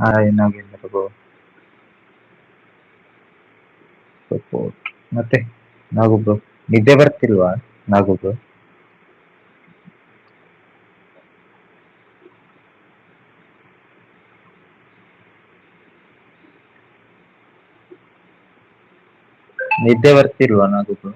Hi Nagendra bro support ಮತ್ತೆ ನಾಗು bro ನಿದ್ದೆ ಬರ್ತಿಲ್ವಾ ನಾಗು bro ನಿದ್ದೆ ಬರ್ತಿಲ್ವಾ ನಾಗು ಬ್ರೋ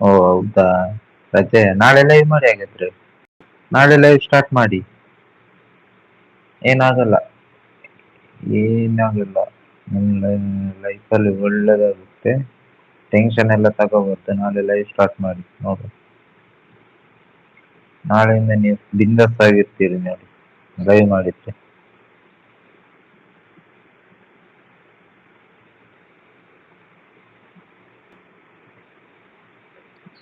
ಓ ಹೌದಾ? ರಜೆ? ನಾಳೆ ಲೈವ್ ಮಾಡಿ ಹಾಗಾದ್ರೆ. ನಾಳೆ ಲೈವ್ ಸ್ಟಾರ್ಟ್ ಮಾಡಿ. ಏನಾಗಲ್ಲ. ಏನಾಗಲ್ಲ. ನಿಮ್ಮ ಲೈಫಲ್ಲಿ ಒಳ್ಳೇದಾಗುತ್ತೆ. ಟೆನ್ಷನ್ ಎಲ್ಲ ತಗೋಬಾರ್ದು ನಾಳೆ ಲೈವ್ ಸ್ಟಾರ್ಟ್ ಮಾಡಿ. ನೋಡು. ನಾಳೆಯಿಂದ ನೀವು ಬಿಂದಸ್ ಆಗಿರ್ತೀರಿ ನೋಡಿ. ಲೈವ್ ಮಾಡಿದ್ರೆ.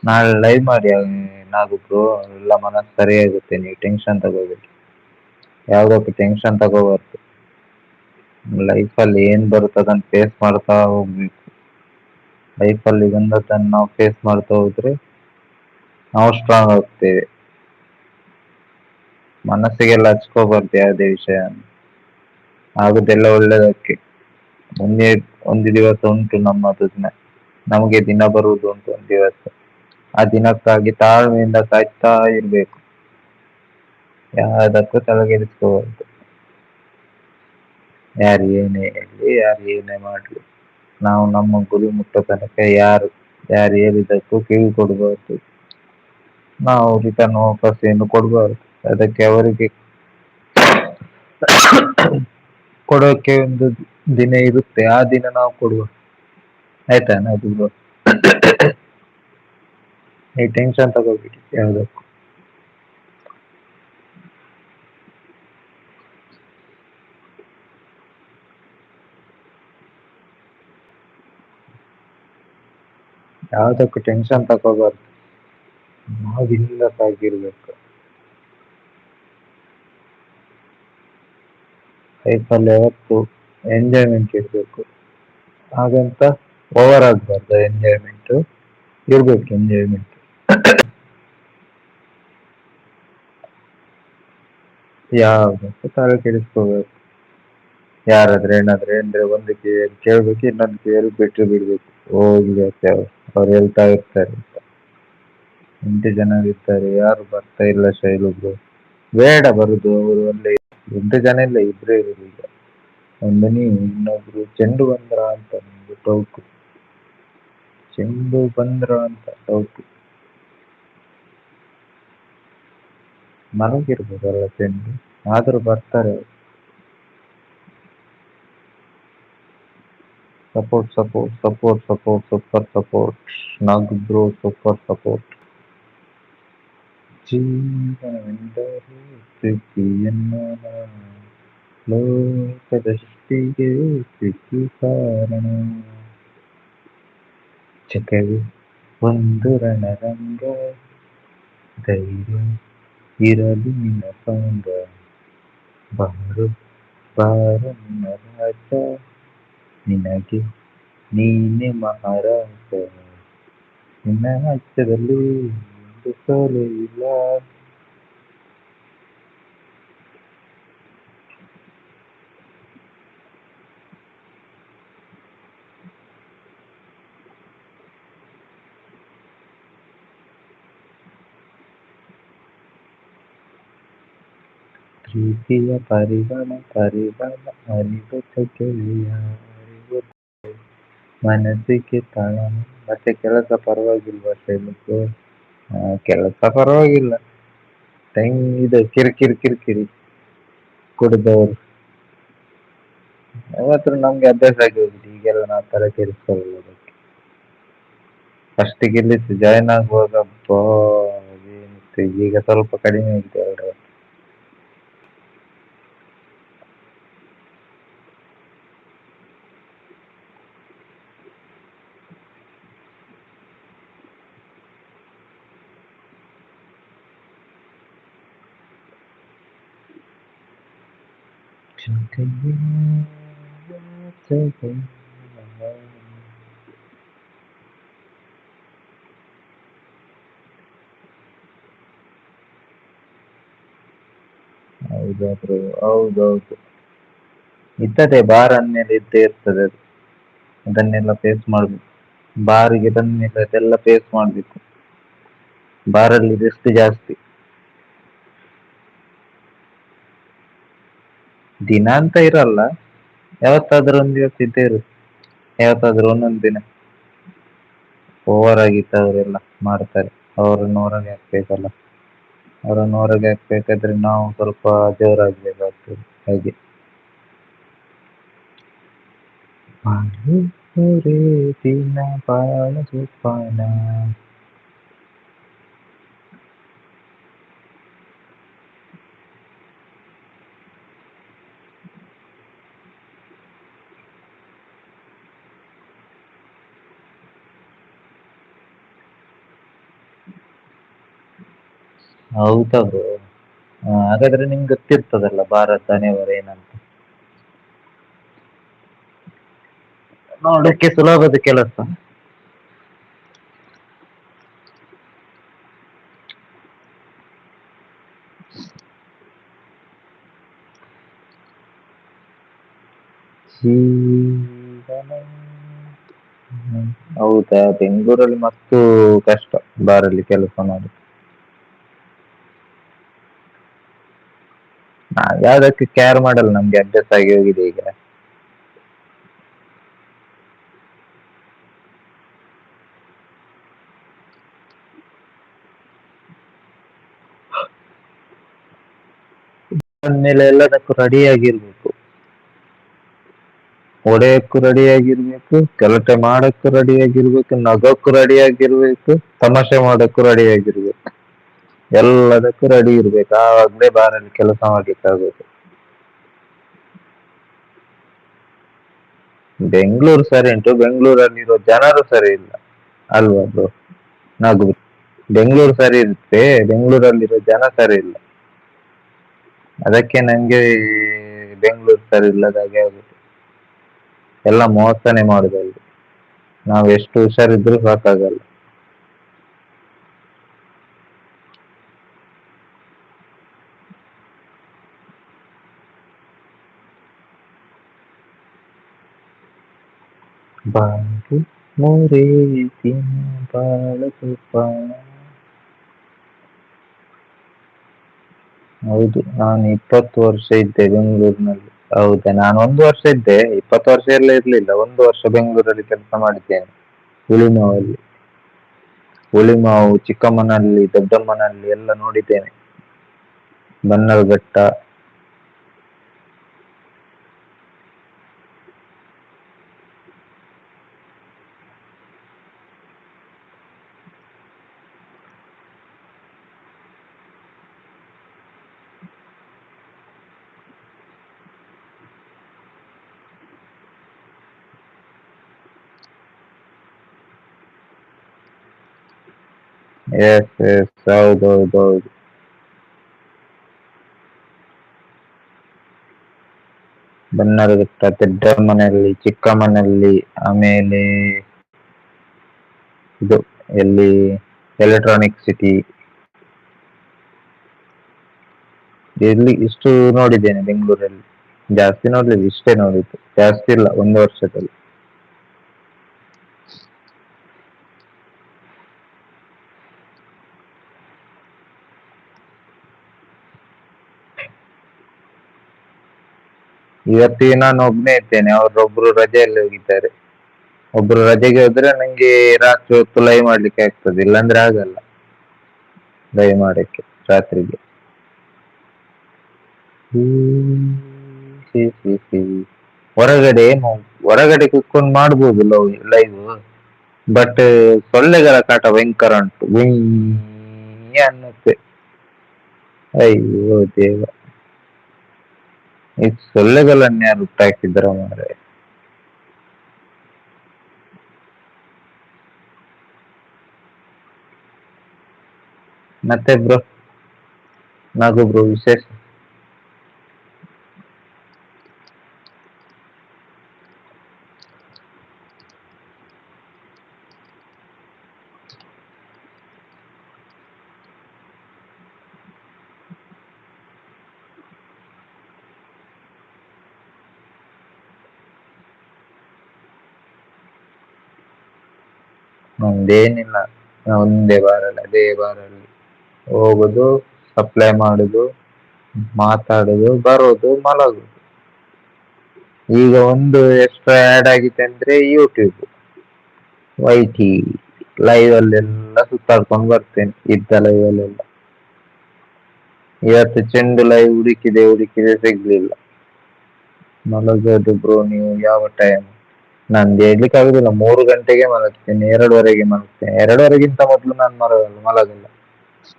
ನಾಳೆ ಲೈವ್ ಮಾಡಿ ಏನಾಗುತ್ತೋ, ಎಲ್ಲ ಮನಸ್ಸು ಸರಿಯಾಗುತ್ತೆ ನೀವು ಟೆನ್ಷನ್ ತಗೋಬೇಡಿ. ಯಾವುದಕ್ಕೂ ಟೆನ್ಷನ್ ತಗೋಬಾರ್ದು. ಲೈಫಲ್ಲಿ ಏನು ಬರುತ್ತೆ ಅದನ್ನು ಫೇಸ್ ಮಾಡ್ತಾ ಹೋಗ್ಬೇಕು. ಲೈಫಲ್ಲಿ ಬಂದದ್ದನ್ನು ನಾವು ಫೇಸ್ ಮಾಡ್ತಾ ಹೋದ್ರೆ ನಾವು ಸ್ಟ್ರಾಂಗ್ ಆಗ್ತೇವೆ. ಮನಸ್ಸಿಗೆಲ್ಲ ಹಚ್ಕೋಬಾರ್ದು ಯಾವುದೇ ವಿಷಯ. ಆಗುದೆಲ್ಲ ಒಳ್ಳೇದಕ್ಕೆ. ಒಂದೇ, ಒಂದು ದಿವಸ ಉಂಟು ನಮ್ಮದು ದಿನ ನಮಗೆ ದಿನ ಬರುವುದು ಉಂಟು ಒಂದು ದಿವಸ. ಆ ದಿನಕ್ಕಾಗಿ ತಾಳ್ಮೆಯಿಂದ ಕಾಯ್ತಾ ಇರಬೇಕು. ಯಾವುದಕ್ಕೂ ತಲೆಗೆಡಿಸ್ಕೋಬಾರ್ದು ಯಾರು ಏನೇ ಹೇಳಿ, ಯಾರು ಏನೇ ಮಾಡಲಿ. ನಾವು ನಮ್ಮ ಗುರಿ ಮುಟ್ಟೋ ತನಕ ಯಾರು ಯಾರು ಹೇಳಿದಕ್ಕೂ ಕಿವಿ ಕೊಡಬಾರ್ದು. ನಾವು ರಿಟರ್ನ್ ವಾಪಸ್ ಏನು ಕೊಡಬಾರ್ದು. ಅದಕ್ಕೆ ಅವರಿಗೆ ಕೊಡೋಕೆ ಒಂದು ದಿನ ಇರುತ್ತೆ. ಆ ದಿನ ನಾವು ಕೊಡುವ. ಆಯ್ತಾ ಅದು ನೀವು ಟೆನ್ಷನ್ ತಗೋಬೇಡಿ, ಯಾವುದಕ್ಕೂ. ಯಾವುದಕ್ಕೂ ಟೆನ್ಷನ್ ತಗೋಬಾರ್ದು. ನಾವು ಬಿಂದಾಸ್ ಆಗಿರ್ಬೇಕು ಲೈಫಲ್ಲಿ ಯಾವತ್ತು ಎಂಜಾಯ್ಮೆಂಟ್ ಇರಬೇಕು. ಹಾಗಂತ ಓವರ್ ಆಗಬಾರ್ದು ಎಂಜಾಯ್ಮೆಂಟು ಇರಬೇಕು ಎಂಜಾಯ್ಮೆಂಟ್ ಯಾವುದಕ್ಕೂ ತಲೆ ಕೆಡಿಸ್ಕೋಬೇಕು ಯಾರಾದ್ರೆ ಏನಾದ್ರೆ ಅಂದ್ರೆ ಒಂದು ಕಿವಿಯಲ್ಲಿ ಕೇಳ್ಬೇಕು, ಇನ್ನೊಂದು ಕಿವಿಯಲ್ಲಿ ಬಿಟ್ಟು ಬಿಡ್ಬೇಕು. ಹೋಗ್ಲಿ ಅವ್ರು. ಹೇಳ್ತಾ ಇರ್ತಾರೆ. ಅಂತ ಎಂಟು ಜನ ಇರ್ತಾರೆ. ಯಾರು ಬರ್ತಾ ಇಲ್ಲ ಶೈಲುಬ್ರು ಬೇಡ ಬರುದು, ಅವರು ಅಲ್ಲೇ ಎಂಟು ಜನ ಇಲ್ಲ, ಇಬ್ರೇ ಇರೋದು ಒಂದು ನೀವು ಇನ್ನೊಬ್ರು, ಚೆಂಡು ಬಂದ್ರ ಅಂತ ನಿಮ್ದು ಟೌಕು ಚೆಂಡು ಬಂದ್ರ ಅಂತ ಡೌಟ್ ಮಲಗಿರ್ಬೋದಲ್ಲ ಚೆಂಡು ಆದ್ರೂ ಬರ್ತಾರೆ support support support support super support ನಾಗಿಬ್ರು super support ಜೀವನವೆಂದರೆ ಪ್ರೀತಿಯನ್ನು ಲೋಕದ ಸೃಷ್ಟಿಗೆ ಪ್ರೀತಿ ಕಾರಣ ಜಗವೇ ಒಂದು ರಣರಂಗ ಧೈರ್ಯ ಇರಲಿ ನಿನ್ನ ಸಂಗ ಬಾರು ಬಾರ ನಿನ್ನ ರಾಜ ನಿನಗೆ ನೀನೆ ಮಹಾರಾಜ ನಿನ್ನ ರಾಜ್ಯದಲ್ಲಿ ಒಂದು ಸೋಲು ಇಲ್ಲ ಪ್ರೀತಿಯ ಪರಿಗಣ ಪರಿಗಣ ಅರಿವು ಗೆಳೆಯ ಅರಿವು ಮನಸ್ಸಿಗೆ ತಾಳ ಮತ್ತೆ ಕೆಲಸ ಪರವಾಗಿಲ್ವಾ ಶೈಲಕ್ಕೆ ಕೆಲಸ ಪರವಾಗಿಲ್ಲ. ಟೈಮ್ ಇದು ಕಿರಿಕಿರಿ ಕಿರಿಕಿರಿ ಕುಡಿದವರು. ಯಾವತ್ತೂ ನಮ್ಗೆ ಅಭ್ಯಾಸ ಆಗಿ ಈಗೆಲ್ಲ ನಾವು ತಲೆ ಕೆಡಿಸ್ಕೊಳ್ಳಲ್ಲ ಅದಕ್ಕೆ ಫಸ್ಟಿಗೆ ಇಲ್ಲಿ ಜಾಯ್ನ್ ಆಗುವಾಗ, ಅಬ್ಬಾ ಈಗ ಸ್ವಲ್ಪ ಕಡಿಮೆ ಆಗಿದೆ. ಹೌದೌದು. ಇದ್ದದೆ ಬಾರ್ ಅಂದ್ಮೇಲೆ ಇದ್ದೇ ಇರ್ತದೆ ಅದು. ಅದನ್ನೆಲ್ಲ ಫೇಸ್ ಮಾಡ್ಬೇಕು. ಬಾರಿಗೆ ಬಂದ್ಮೇಲೆ ಅದೆಲ್ಲ ಫೇಸ್ ಮಾಡ್ಬೇಕು. ಬಾರಲ್ಲಿ ರಿಸ್ಕ್ ಜಾಸ್ತಿ. ದಿನ ಅಂತ ಇರಲ್ಲ. ಯಾವತ್ತಾದ್ರೂ ಒಂದ್ ಇವತ್ತು ಇದ್ದೇ ಇರುತ್ತೆ ಯಾವತ್ತಾದ್ರೂ ಒಂದೊಂದ್ ದಿನ. ಓವರ್ ಆಗಿತ್ತು ಅವರೆಲ್ಲ ಮಾಡ್ತಾರೆ. ಅವರನ್ನು ಹೊರಗೆ ಹಾಕ್ಬೇಕಲ್ಲ ಅವರನ್ನು ಹೊರಗೆ ಹಾಕ್ಬೇಕಾದ್ರೆ ನಾವು ಸ್ವಲ್ಪ ಜೋರಾಗ್ಬೇಕಾಗ್ತದೆ. ಹಾಗೆ. ದಿನ ಬಾಳ ಹೌದಾ ಬ್ರೋ ಹಾಗಾದ್ರೆ ನಿಮ್ಗೆ ಗೊತ್ತಿರ್ತದಲ್ಲ ಭಾರತ ನೆವರ್ ಏನಂತ? ನೋಡಕ್ಕೆ ಸುಲಭದ ಕೆಲಸ. ಹೌದಾ, ಬೆಂಗಳೂರಲ್ಲಿ ಮತ್ತು ಕಷ್ಟ, ಬಾರಲ್ಲಿ ಕೆಲಸ ಮಾಡಿ ಯಾವ್ದಕ್ಕೆ ಕೇರ್ ಮಾಡಲ್ಲ ನಮ್ಗೆ ಅಡ್ಜಸ್ಟ್ ಆಗಿ ಹೋಗಿದೆ ಈಗ. ಮೇಲೆ ಎಲ್ಲದಕ್ಕೂ ರೆಡಿ ಆಗಿರ್ಬೇಕು. ಒಡೆಯಕ್ಕೂ ರೆಡಿ ಆಗಿರ್ಬೇಕು, ಕೆಲಸ ಮಾಡಕ್ಕೂ ರೆಡಿ ಆಗಿರ್ಬೇಕು, ನಗಕ್ಕೂ ರೆಡಿ ಆಗಿರ್ಬೇಕು, ತಮಾಷೆ ಮಾಡಕ್ಕೂ ರೆಡಿ ಆಗಿರ್ಬೇಕು. ಎಲ್ಲದಕ್ಕೂ ರೆಡಿ ಇರ್ಬೇಕು. ಆವಾಗಲೇ ಬಾರಲ್ಲಿ ಕೆಲಸ ಆಗುತ್ತೆ ಬೆಂಗಳೂರು ಸರಿ ಉಂಟು. ಬೆಂಗಳೂರಲ್ಲಿರೋ ಜನರು ಸರಿ ಇಲ್ಲ. ಅಲ್ವಾ ಬ್ರೋ ನಗು ಬೆಂಗಳೂರು ಸರಿ ಇರುತ್ತೆ. ಬೆಂಗಳೂರಲ್ಲಿರೋ ಜನ ಸರಿ ಇಲ್ಲ. ಅದಕ್ಕೆ ನಂಗೆ ಬೆಂಗಳೂರು ಸರಿ ಇಲ್ಲದಾಗೆ ಆಗುದು ಎಲ್ಲ ಮೋಸನೆ ಮಾಡುದಲ್ಲಿ ನಾವು ಎಷ್ಟು ಹುಷಾರಿದ್ರು ಸಾಕಾಗಲ್ಲ. ಬಾಳು ಮೂರೇ ದಿನ ಬಾಳ ತುಪ್ಪ ಹೌದು, ನಾನು ಇಪ್ಪತ್ತು ವರ್ಷ ಇದ್ದೆ ಬೆಂಗಳೂರಿನಲ್ಲಿ. ಹೌದಾ, ನಾನು ಒಂದು ವರ್ಷ ಇದ್ದೆ, ಇಪ್ಪತ್ತು ವರ್ಷ ಎಲ್ಲ ಇರ್ಲಿಲ್ಲ, ಒಂದು ವರ್ಷ ಬೆಂಗಳೂರಲ್ಲಿ ಕೆಲಸ ಮಾಡಿದ್ದೇನೆ, ಹುಳಿಮಾವಲ್ಲಿ. ಹುಳಿಮಾವು ಚಿಕ್ಕಮ್ಮನಲ್ಲಿ ದೊಡ್ಡಮ್ಮನಲ್ಲಿ ಎಲ್ಲ ನೋಡಿದ್ದೇನೆ. ಬನ್ನಲ್ಘಟ್ಟ ಎಸ್ ಎಸ್ ಹೌದೌದೌದು ಬನ್ನಲ್ಘಟ್ಟ ದೊಡ್ಡಮ್ಮನಲ್ಲಿ ಚಿಕ್ಕಮ್ಮನಲ್ಲಿ ಆಮೇಲೆ ಇದು ಎಲ್ಲಿ ಎಲೆಕ್ಟ್ರಾನಿಕ್ ಸಿಟಿ ಇಲ್ಲಿ ಇಷ್ಟು ನೋಡಿದ್ದೇನೆ ಬೆಂಗಳೂರಲ್ಲಿ. ಜಾಸ್ತಿ ನೋಡ್ಲಿಲ್ಲ, ಇಷ್ಟೇ ನೋಡಿದ್ದು. ಜಾಸ್ತಿ ಇಲ್ಲ, ಒಂದು ವರ್ಷದಲ್ಲಿ. ಇವತ್ತಿಗೆ ನಾನು ಒಬ್ನೇ ಇದ್ದೇನೆ, ಅವ್ರೊಬ್ರು ರಜೆಯಲ್ಲಿ ಹೋಗಿದ್ದಾರೆ. ಒಬ್ರು ರಜೆಗೆ ಹೋದ್ರೆ ನಂಗೆ ರಾತ್ರಿ ಹೊತ್ತು ಲೈವ್ ಮಾಡ್ಲಿಕ್ಕೆ ಆಗ್ತದೆ, ಇಲ್ಲಾಂದ್ರೆ ಆಗಲ್ಲ ಲೈವ್ ಮಾಡಕ್ಕೆ ರಾತ್ರಿಗೆ. ಹೊರಗಡೆ ಹೊರಗಡೆ ಕುತ್ಕೊಂಡು ಮಾಡ್ಬೋದು ಲೈವ್ ಬಟ್ ಸೊಳ್ಳೆಗಳ ಕಾಟ ಭಯಂಕರ ಉಂಟು. ಅನ್ನುತ್ತೆ. ಅಯ್ಯೋ ದೇವ. ಈ ಸೊಳ್ಳೆಗಳನ್ನ ಯಾರು ಹುಟ್ಟಾಕಿದ್ರ ಮಾರೆ ಮತ್ತೆ ಬ್ರೋ ನಾಗು ಬ್ರೋ ವಿಶೇಷ? ನಮ್ದೇನಿಲ್ಲ ಒಂದೇ ಬಾರಲ್ಲಿ, ಅದೇ ಬಾರಲ್ಲಿ ಹೋಗುದು ಸಪ್ಲೈ ಮಾಡುದು, ಮಾತಾಡುದು, ಬರೋದು, ಮಲಗುದು. ಈಗ ಒಂದು ಎಕ್ಸ್ಟ್ರಾ ಆ್ಯಡ್ ಆಗಿದೆ ಅಂದ್ರೆ ಯೂಟ್ಯೂಬ್ ವೈಟಿ ಲೈವ್ ಅಲ್ಲೆಲ್ಲ ಸುತ್ತಾಡ್ಕೊಂಡು ಬರ್ತೇನೆ, ಇದ್ದ ಲೈವ್ ಅಲ್ಲೆಲ್ಲ. ಇವತ್ತು ಚೆಂಡು ಲೈವ್ ಹುಡುಕಿದೆ ಹುಡುಕಿದೆ, ಸಿಗ್ಲಿಲ್ಲ. ಮಲಗೋದು ಬ್ರೋ ನೀವು ಯಾವ ಟೈಮ್ ನಂದು ಹೇಳ್ಲಿಕ್ಕೆ ಆಗುದಿಲ್ಲ, ಮೂರು ಗಂಟೆಗೆ ಮಲಗ್ತೇನೆ, ಎರಡುವರೆಗೆ ಮಲಗ್ತೇನೆ. ಎರಡುವರೆಗಿಂತ ಮೊದಲು ನಾನು ಮಲಗಲ್ಲ ಮಲಗಲ್ಲ.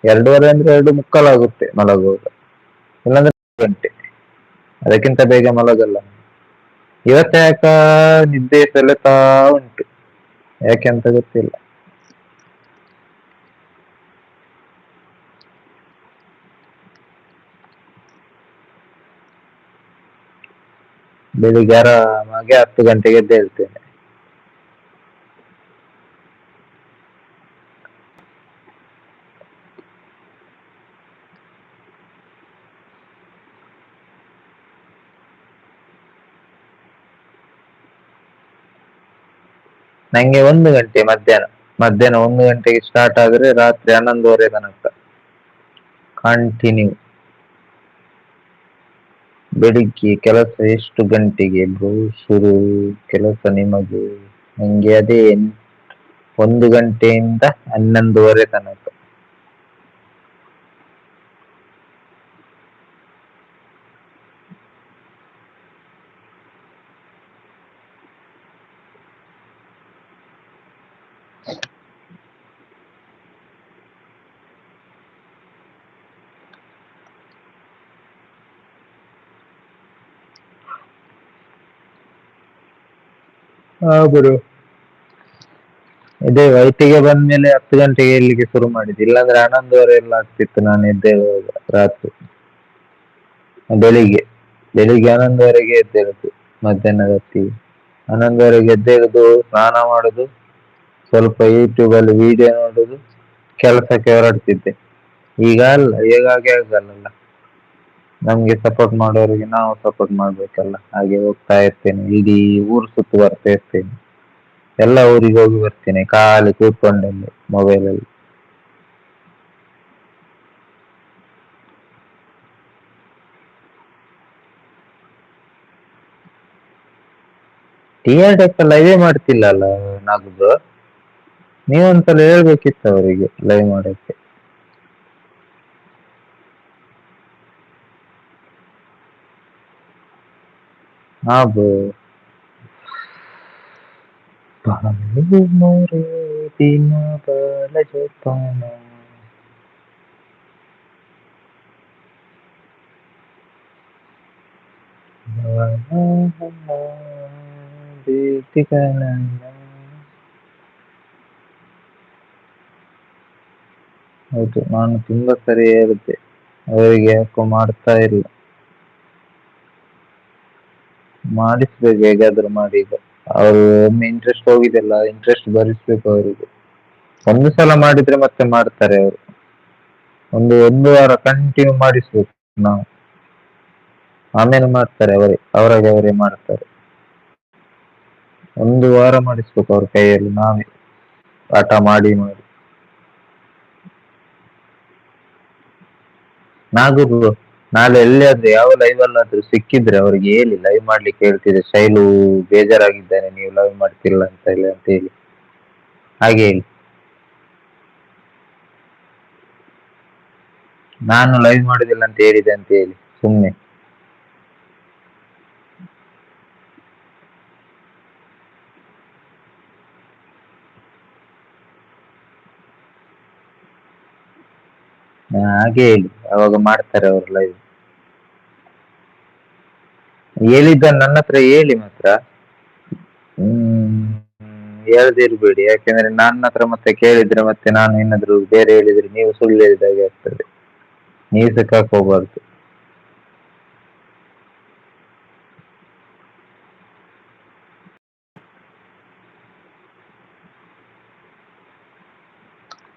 ಎರಡುವರೆ ಅಂದ್ರೆ ಎರಡು ಮುಕ್ಕಾಲಾಗುತ್ತೆ ಮಲಗುವಾಗ. ಇಲ್ಲಾಂದ್ರೆ ಗಂಟೆ. ಅದಕ್ಕಿಂತ ಬೇಗ ಮಲಗಲ್ಲ ಇವತ್ತ ಯಾಕ, ನಿದ್ದೆ ಸೆಳೆತಾ ಉಂಟು. ಯಾಕೆ ಅಂತ ಗೊತ್ತಿಲ್ಲ. ಬೆಳಿಗ್ಗೆ ಆರಾಮಾಗಿ ಹತ್ತು ಗಂಟೆಗೆ ಎದ್ದೇಳ್ತೇನೆ ನಂಗೆ ಒಂದು ಗಂಟೆ ಮಧ್ಯಾಹ್ನ ಮಧ್ಯಾಹ್ನ ಒಂದು ಗಂಟೆಗೆ ಸ್ಟಾರ್ಟ್ ಆದ್ರೆ ರಾತ್ರಿ ಹನ್ನೊಂದುವರೆ ತನಕ. ಕಂಟಿನ್ಯೂ ಬೆಳಿಗ್ಗೆ ಕೆಲಸ ಎಷ್ಟು ಗಂಟೆಗೆ ಶುರು ಕೆಲಸ ನಿಮಗೆ? ನಂಗೆ ಅದೇ ಒಂದು ಗಂಟೆಯಿಂದ ಹನ್ನೊಂದುವರೆ ತನಕ. ಹಾ ಗುರು ಇದೇ ವೈಟಿಗೆ ಬಂದ್ಮೇಲೆ ಹತ್ತು ಗಂಟೆಗೆ ಇಲ್ಲಿಗೆ ಶುರು ಮಾಡಿದ್ದು. ಇಲ್ಲಾಂದ್ರೆ ಹನ್ನೊಂದುವರೆ ಎಲ್ಲ ಆಗ್ತಿತ್ತು, ನಾನು ಎದ್ದೇಳುವಾಗ ರಾತ್ರಿ. ಬೆಳಿಗ್ಗೆ ಬೆಳಿಗ್ಗೆ ಹನ್ನೊಂದುವರೆಗೆ ಎದ್ದೇಳುದು ಮಧ್ಯಾಹ್ನದ ಹೊತ್ತಿಗೆ. ಹನ್ನೊಂದುವರೆಗೆ ಎದ್ದೇಳುದು ಸ್ನಾನ ಮಾಡುದು, ಸ್ವಲ್ಪ ಯೂಟ್ಯೂಬ್ ಅಲ್ಲಿ ವಿಡಿಯೋ ನೋಡುದು, ಕೆಲಸಕ್ಕೆ ಹೊರಡ್ತಿದ್ದೆ. ಈಗ ಅಲ್ಲ ಈಗ ಹಾಗೆ ಆಗಲ್ಲ ನಮ್ಗೆ ಸಪೋರ್ಟ್ ಮಾಡೋರಿಗೆ ನಾವು ಸಪೋರ್ಟ್ ಮಾಡ್ಬೇಕಲ್ಲ. ಹಾಗೆ ಹೋಗ್ತಾ ಇರ್ತೇನೆ. ಇಡೀ ಊರು ಸುತ್ತು ಬರ್ತಾ ಇರ್ತೇನೆ. ಎಲ್ಲ ಊರಿಗೆ ಹೋಗಿ ಬರ್ತೇನೆ. ಖಾಲಿ ಮೊಬೈಲ್ ಅಲ್ಲಿ. ಟಿ ಆರ್ ಡೆಕ್ ಲೈವೇ ಮಾಡ್ತಿಲ್ಲ ಅಲ್ಲ ನಗದು? ನೀವೊಂದ್ಸಲ ಹೇಳ್ಬೇಕಿತ್ತು ಅವರಿಗೆ ಲೈವ್ ಮಾಡಕ್ಕೆ. ಹಾ ಬ್ರೋ ಬಾಳು ಮೊರೆ ದಿನ ಬಾಳ ಜೋಪಾನ ಬೇಟಿಗಳನ್ನ ಹೌದು ನಾನು ತುಂಬಾ ಸರಿ ಹೇಳಿದ್ದೆ ಅವರಿಗೆ ಯಾಕೋ ಮಾಡ್ತಾ ಇಲ್ಲ ಮಾಡಿಸ್ಬೇಕು ಹೇಗಾದ್ರೂ ಮಾಡಿ ಈಗ. ಅವರು ಒಮ್ಮೆ ಇಂಟ್ರೆಸ್ಟ್ ಹೋಗಿದೆಲ್ಲ ಇಂಟ್ರೆಸ್ಟ್ ಭರಿಸ್ಬೇಕು ಅವರಿಗೆ. ಒಂದು ಸಲ ಮಾಡಿದ್ರೆ ಮತ್ತೆ ಮಾಡ್ತಾರೆ ಅವರು. ಒಂದು ಒಂದು ವಾರ ಕಂಟಿನ್ಯೂ ಮಾಡಿಸ್ಬೇಕು ನಾವು. ಆಮೇಲೆ ಮಾಡ್ತಾರೆ ಅವರೇ ಅವರಾಗೆ ಅವರೇ ಮಾಡ್ತಾರೆ. ಒಂದು ವಾರ ಮಾಡಿಸ್ಬೇಕು ಅವ್ರ ಕೈಯಲ್ಲಿ ನಾವೇ. ಪಾಠ ಮಾಡಿ ಮಾಡಿ ನಾಗೂರು. ನಾಳೆ ಎಲ್ಲಿಯಾದ್ರೂ ಯಾವ ಲೈವ್ ಅಲ್ಲಾದ್ರೂ ಸಿಕ್ಕಿದ್ರೆ ಅವ್ರಿಗೆ ಹೇಳಿ ಲೈವ್ ಮಾಡ್ಲಿಕ್ಕೆ ಹೇಳ್ತಿದ್ರೆ ಶೈಲು ಬೇಜಾರಾಗಿದ್ದಾನೆ, ನೀವು ಲೈವ್ ಮಾಡ್ತಿಲ್ಲ ಅಂತ ಹೇಳಿ ಅಂತ ಹೇಳಿ. ಹಾಗೆ ಹೇಳಿ. ನಾನು ಲೈವ್ ಮಾಡುದಿಲ್ಲ ಅಂತ ಹೇಳಿದೆ ಅಂತ ಹೇಳಿ ಸುಮ್ಮನೆ ಹಾಗೆ ಹೇಳಿ ಅವಾಗ ಮಾಡ್ತಾರೆ ಅವರು ಲೈವ್ ಹೇಳಿದ್ದ ನನ್ನ ಹತ್ರ ಹೇಳಿ ಮಾತ್ರ. ಹ್ಮ್, ಹೇಳ್ದೆ ಇರ್ಬೇಡಿ. ಯಾಕೆಂದ್ರೆ ನನ್ನ ಹತ್ರ ಮತ್ತೆ ಕೇಳಿದ್ರೆ ಮತ್ತೆ ನಾನು ಏನಾದ್ರು ಬೇರೆ ಹೇಳಿದ್ರೆ ನೀವು ಸುಳ್ಳು ಹೇಳಿದಾಗೆ ಆಗ್ತದೆ. ನೀವು ಸಿಕ್ಕಾಕ್ ಹೋಗ್ಬಾರ್ದು.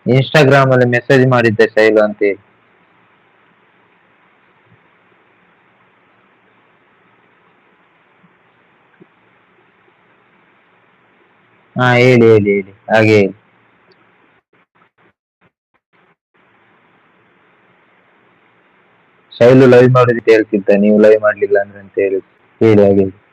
ಇನ್ಸ್ಟಾಗ್ರಾಮ್ ಅಲ್ಲಿ ಮೆಸೇಜ್ ಮಾಡಿದ್ದೆ ಶೈಲು ಅಂತ ಹೇಳಿ. ಹಾ, ಹೇಳಿ ಹೇಳಿ ಹೇಳಿ. ಹಾಗೆ ಹೇಳಿ. ಶೈಲು ಲೈವ್ ಮಾಡುದಿತ್ತು ಹೇಳ್ತಿದ್ದ, ನೀವು ಲೈವ್ ಮಾಡ್ಲಿಲ್ಲ ಅಂದ್ರೆ ಅಂತ ಹೇಳಿ. ಹೇಳಿ, ಹಾಗೆ ಹೇಳಿ.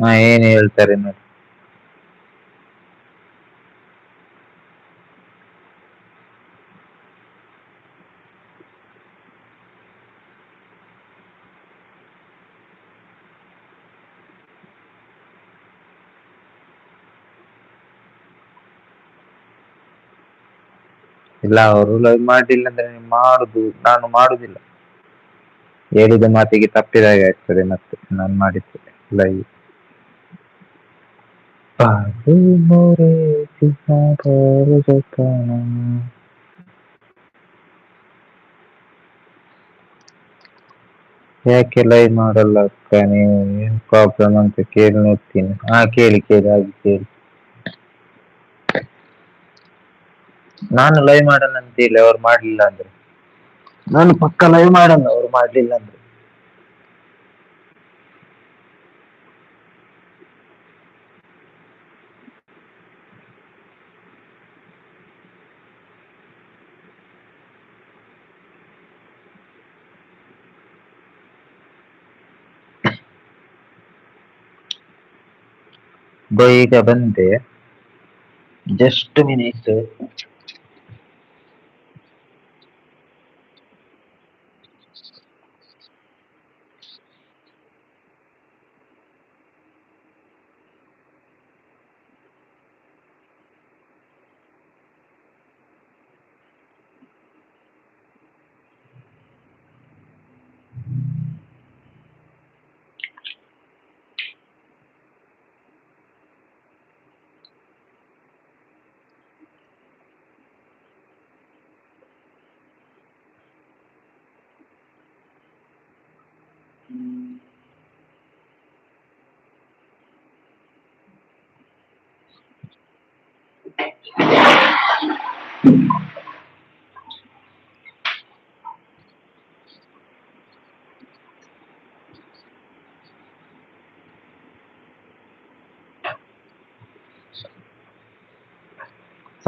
ಹಾ, ಏನ್ ಹೇಳ್ತಾರೆ ಇಲ್ಲ, ಅವರು ಲವ್ ಮಾಡಿಲ್ಲ ಅಂದ್ರೆ ಮಾಡುದು, ನಾನು ಮಾಡುದಿಲ್ಲ. ಹೇಳಿದ ಮಾತಿಗೆ ತಪ್ಪಿದಾಗೆ ಆಗ್ತದೆ ಮತ್ತೆ ನಾನು ಮಾಡಿದ್ದೆ ಲೈವ್ ಮೋರೆ ಸಿಂಹಾರ ಜೋಪಾನ. ಯಾಕೆ ಲೈವ್ ಮಾಡಲ್ಲ ಅಕ್ಕ ನೀವು ಏನ್ ಪ್ರಾಬ್ಲಮ್ ಅಂತ ಕೇಳಿ ನೋಡ್ತೀನಿ. ಹಾ ಕೇಳಿ ಕೇಳಿ ಹಾಗೆ ಕೇಳಿ. ನಾನು ಲೈವ್ ಮಾಡಲ್ಲ ಅಂತ ಹೇಳಿ ಅವ್ರು ಮಾಡ್ಲಿಲ್ಲ ಅಂದ್ರೆ. ನಾನು ಪಕ್ಕ ಲೈವ್ ಮಾಡಲ್ಲ. ಅವ್ರು ಮಾಡ್ಲಿಲ್ಲ ಅಂದ್ರೆ. ಬೋ ಈಗ ಬಂದೆ ಜಸ್ಟ್ ಮಿನಿಟ್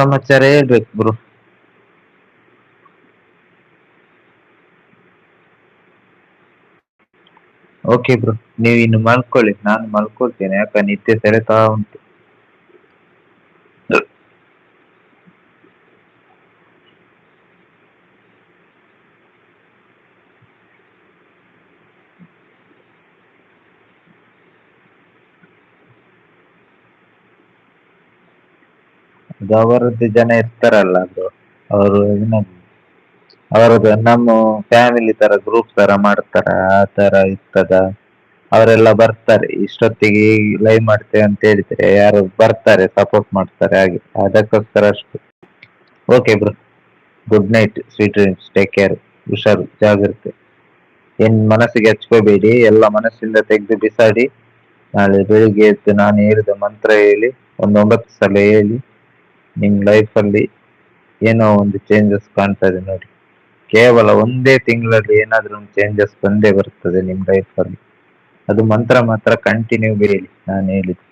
ಸಮಾಚಾರ ಹೇಳ್ಬೇಕು ಬ್ರೋ ಓಕೆ ಬ್ರೋ ನೀವು ಇನ್ನು ಮಲ್ಕೊಳ್ಳಿ ನಾನು ಮಲ್ಕೊಳ್ತೇನೆ ಯಾಕ ನಿದ್ದೆ ಸೆಳೆತಾ ಉಂಟು. ಅದು ಅವರದ್ದು ಜನ ಇರ್ತಾರಲ್ಲ, ಅದು ಅವರು ಏನದು ಅವರದ್ದು ನಮ್ಮ ಫ್ಯಾಮಿಲಿ ತರ ಗ್ರೂಪ್ ತರ ಮಾಡ್ತಾರ, ಆ ತರ ಇರ್ತದ. ಅವರೆಲ್ಲ ಬರ್ತಾರೆ, ಇಷ್ಟೊತ್ತಿಗೆ ಲೈವ್ ಮಾಡ್ತೇವೆ ಅಂತ ಹೇಳಿದ್ರೆ ಯಾರು ಬರ್ತಾರೆ ಸಪೋರ್ಟ್ ಮಾಡ್ತಾರೆ ಹಾಗೆ, ಅದಕ್ಕೋಸ್ಕರ ಅಷ್ಟು. Okay bro good night sweet dreams take care ಹುಷಾರು, ಜಾಗ್ರತೆ. ಏನ್ ಮನಸ್ಸಿಗೆ ಹಚ್ಕೋಬೇಡಿ, ಎಲ್ಲ ಮನಸ್ಸಿಂದ ತೆಗೆದು ಬಿಸಾಡಿ, ನಾಳೆ ಬೆಳಿಗ್ಗೆ ಎದ್ದು ನಾನು ಹೇಳಿದ ಮಂತ್ರ ಹೇಳಿ, ಒಂದು ಒಂಬತ್ತು ಸಲ ಹೇಳಿ. ನಿಮ್ ಲೈಫ್ ಅಲ್ಲಿ ಏನೋ ಒಂದು ಚೇಂಜಸ್ ಕಾಣ್ತದೆ ನೋಡಿ. ಕೇವಲ ಒಂದೇ ತಿಂಗಳಲ್ಲಿ ಏನಾದ್ರೂ ಒಂದು ಚೇಂಜಸ್ ಬಂದೇ ಬರ್ತದೆ ನಿಮ್ ಲೈಫ್ ಅಲ್ಲಿ. ಅದು ಮಂತ್ರ ಮಾತ್ರ ಕಂಟಿನ್ಯೂ ಬೀಳಿ ನಾನು ಹೇಳಿದ್ದು.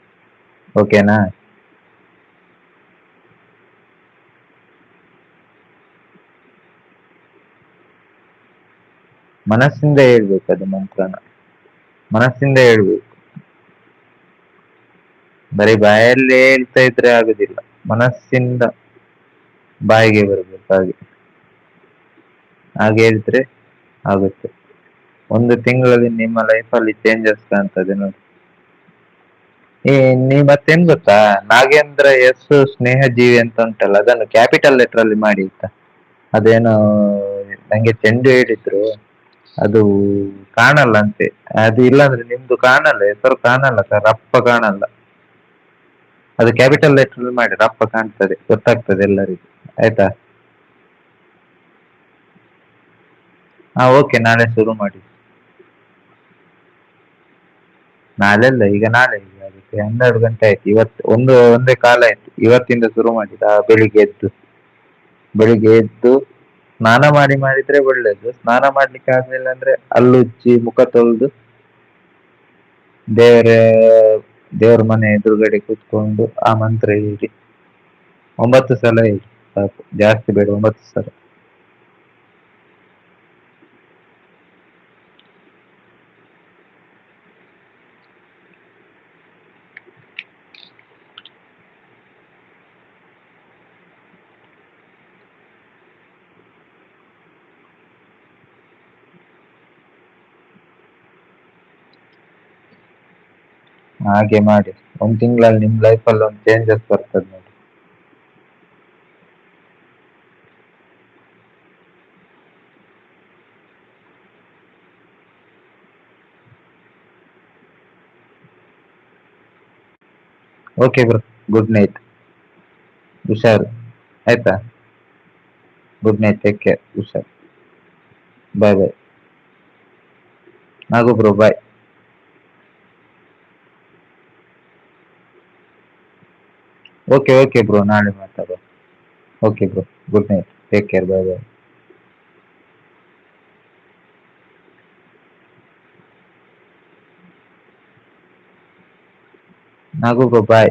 ಓಕೆನಾ ಮನಸ್ಸಿಂದ ಹೇಳ್ಬೇಕು ಅದು ಮಂತ್ರನ. ಮನಸ್ಸಿಂದ ಹೇಳ್ಬೇಕು. ಬರೀ ಬಾಯಲ್ಲಿ ಹೇಳ್ತಾ ಇದ್ರೆ ಆಗುದಿಲ್ಲ. ಮನಸ್ಸಿಂದ ಬಾಯಿಗೆ ಬರಬೇಕು ಹಾಗೆ ಹಾಗೆ ಹೇಳಿದ್ರೆ ಆಗುತ್ತೆ. ಒಂದು ತಿಂಗಳಲ್ಲಿ ನಿಮ್ಮ ಲೈಫಲ್ಲಿ ಚೇಂಜಸ್ ಕಾಣ್ತದೆ ನೋಡಿ. ಏ, ನೀ ಮತ್ತೇನ್ ಗೊತ್ತಾ? ನಾಗೇಂದ್ರ ಎಸ್ ಸ್ನೇಹ ಜೀವಿ ಅಂತ ಉಂಟಲ್ಲ, ಅದನ್ನು ಕ್ಯಾಪಿಟಲ್ ಲೆಟರ್ ಅಲ್ಲಿ ಮಾಡಿ ಆಯ್ತಾ? ಅದೇನೋ ನಂಗೆ ಚೆಂಡು ಹೇಳಿದ್ರು, ಅದು ಕಾಣಲ್ಲ ಅಂತೆ. ಅದು ಇಲ್ಲಾಂದ್ರೆ ನಿಮ್ದು ಕಾಣಲ್ಲ ಹೆಸರು ಕಾಣಲ್ಲ ಸರ್ ಅಪ್ಪ ಕಾಣಲ್ಲ. ಅದು ಕ್ಯಾಪಿಟಲ್ ಲೆಟರ್ ಮಾಡಿ ರಪ್ಪ ಕಾಣ್ತದೆ, ಗೊತ್ತಾಗ್ತದೆ ಎಲ್ಲರಿಗೂ. ಆಯ್ತಾ? ಹಾ ಓಕೆ ನಾಳೆ ಶುರು ಮಾಡಿ. ನಾಳೆ ಅಲ್ಲ ಈಗ ನಾಳೆ ಈಗ ಅದಕ್ಕೆ ಹನ್ನೆರಡು ಗಂಟೆ ಆಯ್ತು. ಇವತ್ತು ಒಂದು, ಒಂದೇ ಕಾಲ ಆಯ್ತು. ಇವತ್ತಿಂದ ಶುರು ಮಾಡಿದ ಬೆಳಿಗ್ಗೆ ಎದ್ದು. ಬೆಳಿಗ್ಗೆ ಎದ್ದು ಸ್ನಾನ ಮಾಡಿ ಮಾಡಿದ್ರೆ ಒಳ್ಳೇದು. ಸ್ನಾನ ಮಾಡ್ಲಿಕ್ಕೆ ಆಗ್ಲಿಲ್ಲ ಅಂದ್ರೆ ಅಲ್ಲುಜ್ಜಿ ಮುಖ ತೊಳೆದು ದೇವರ ದೇವರ ಮನೆ ಎದುರುಗಡೆ ಕೂತ್ಕೊಂಡು ಆ ಮಂತ್ರ ಹೇಳಿ. ಒಂಬತ್ತು ಸಲ ಹೇಳಿ ಸಾಕು ಜಾಸ್ತಿ ಬೇಡ, ಒಂಬತ್ತು ಸಲ. ಹಾಗೆ ಮಾಡಿ. ಒಂದ್ ತಿಂಗಳಲ್ಲಿ ನಿಮ್ ಲೈಫ್ ಅಲ್ಲಿ ಒಂದು ಚೇಂಜಸ್ ಬರ್ತದೆ ನೋಡಿ. ಓಕೆ ಬ್ರೋ ಗುಡ್ ನೈಟ್ ಹುಷಾರು. ಆಯ್ತಾ? ಗುಡ್ ನೈಟ್ ಟೇಕ್ ಕೇರ್ ಹುಷಾರು. Bye bye Nagu bro bye okay okay bro ನಾಳೆ ಮಾತಾಡುವ okay bro good night take care bye bye Nagu bro bye